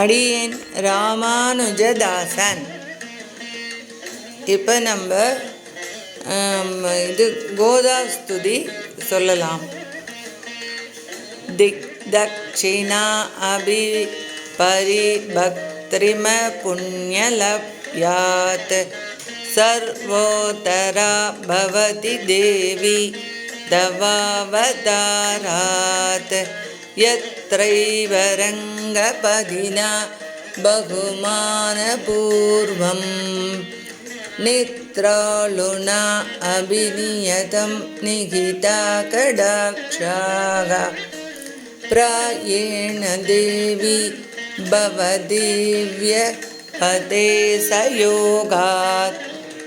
அடியேன் ராமானுஜதாசன். இப்போ நம்ம இது கோதா ஸ்துதி சொல்லலாம். திக் தக்ஷிணா அபி பரிபக்திரிம புண்ணியலப்யாத். சர்வோதரா பவதி தேவி தவாவதாராத். यत्रैव रङ्गपदिना बहुमानपूर्वं नित्रालुना अभिनियतं निहिता कडाक्षाः प्रायेण देवी भवदिव्य पते सयोगात्।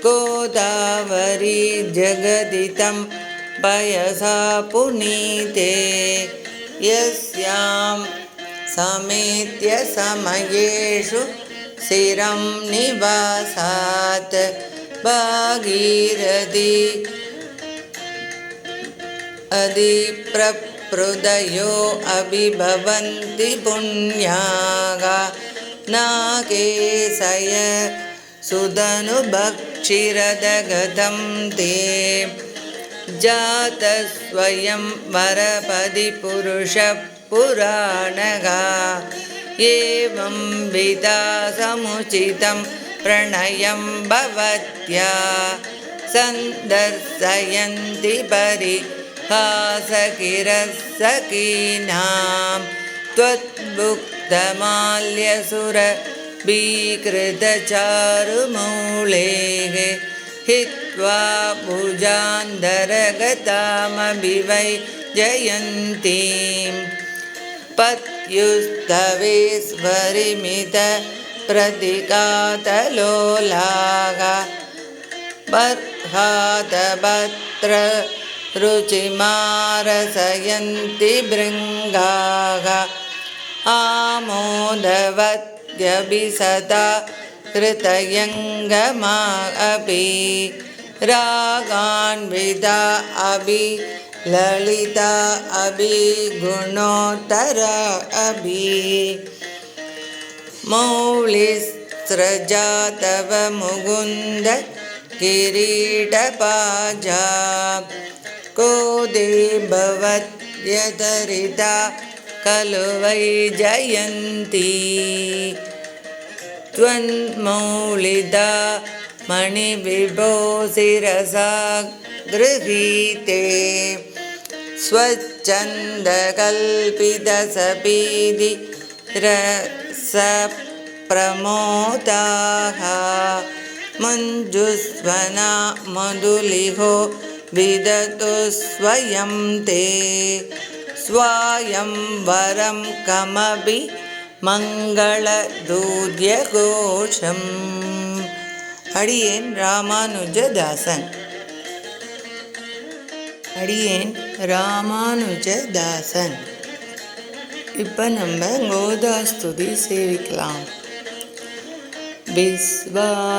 गोदावरी जगदितं पयसा पुनीते यस्यां समेत्य समयेषु शिरं निवासात् भागीरथी अधिप्रपृदयो अभिभवन्ति पुण्याः नाकेशय सुदनुभक्षिरदगतं ते जातस्वयं वरपदि पुरुषः पुराणः। एवं विदा समुचितं प्रणयं भवत्या सन्दर्शयन्ति परिहासकिरः सखीनां त्वद्भुक्तमाल्यसुर विकृतचारुमूलेः हित्वा भुजान्तरगतामभिवै जयन्तीं पत्युस्तवे स्वरिमित प्रतिकातलोलाः। बर्हातभत्र रुचिमारसयन्ति भृङ्गाः। आमोदवत्यभिसता कृतयङ्गमा अपि रागान्विता अभि ललिता अभि गुणोत्तरा अभि। मौलिस्रजा तव मुकुन्द किरीटपाजा को देववत्यतरिता खलु वै जयन्ती त्वन्मौलिदा मणिविभो शिरसा गृहीते। स्वच्छन्दकल्पितसपीदि रसप्रमोदाः। मञ्जुस्वना मधुलिहो विदतु स्वयं ते। स्वायं वरं कमपि மங்களதூர்யகோஷம் அடியேன் ராமானுஜதாசன் அடியேன் ராமானுஜதாசன் இப்போ நம்ம கோதாஸ்துதி சேவிக்கலாம் विश्वायमानर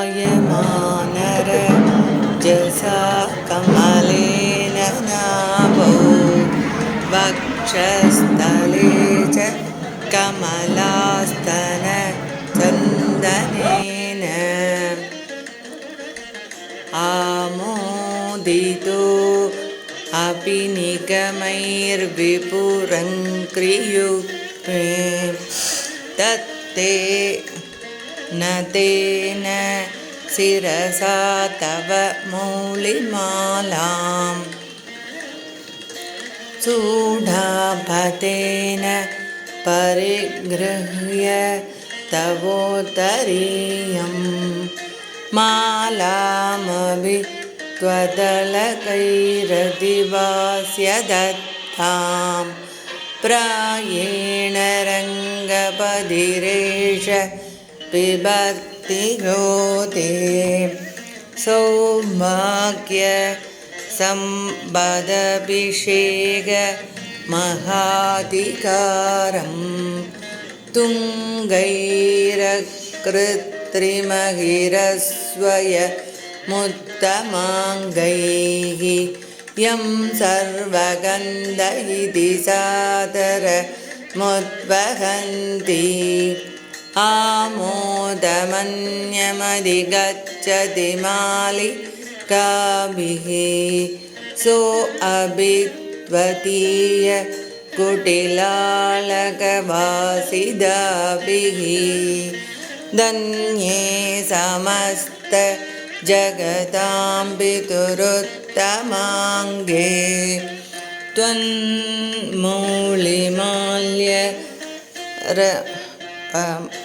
जसा कमलेन नाभौ वक्षस्थले च कमलास्तन चन्दनेन आमोदितो अपि निगमैर्विपुरङ्क्रियुक्ते तत्ते न तेन शिरसा तव मौलिमालाम् चूडाभतेन परिगृह्य तवोत्तरीयं मालामभि त्वदलकैरदिवास्य दत्तां प्रायेण रङ्गपदिरेष पिबर्ति गोते सौभाग्य सम्बदभिषेक महाधिकारं तुङ्गैरकृत्रिमगिरस्वय मुत्तमाङ्गैः यं सर्वगन्ध इति सादर मुद्वहन्ति। आमोदमन्यमधिगच्छति मालिकाभिः सो अभित्वतीय कुटिलालकवासिदाभिः धन्ये समस्तजगतां पितुरुत्तमाङ्गे त्वन्मूलिमाल्य र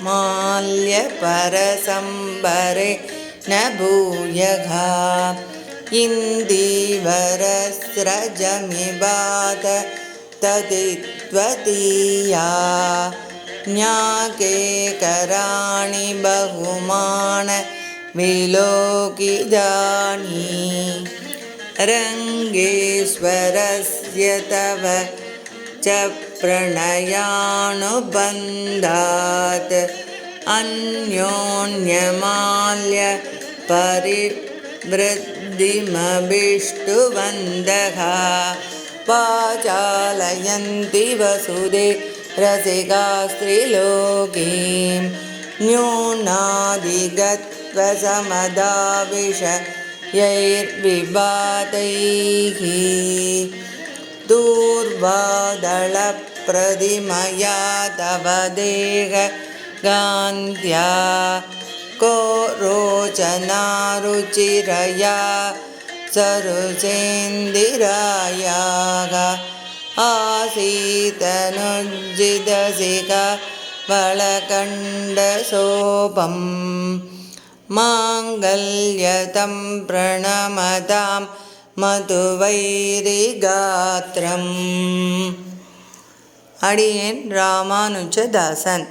माल्यपरसम्बरे न भूयघा इन्दीवरस्रजमिबाध तदित्वतीया ज्ञाकेकराणि बहुमान विलोकिदानि रङ्गेश्वरस्य तव च प्रणयानुबन्धात् अन्योन्यमाल्य परिवृद्धिमभिष्टुवन्दः पाचालयन्ति वसुदे रसिका स्त्रिलोकीं दूर्वादळप्रतिमया तव देहगान्त्या को रोचनारुचिरया सरुचेन्दिरायाः आसीतनुज्जिदसिका वळकण्डसोपं माङ्गल्यतं प्रणमतां मधुवैरिगात्रम् அடியேன் ராமானுஜதாசன்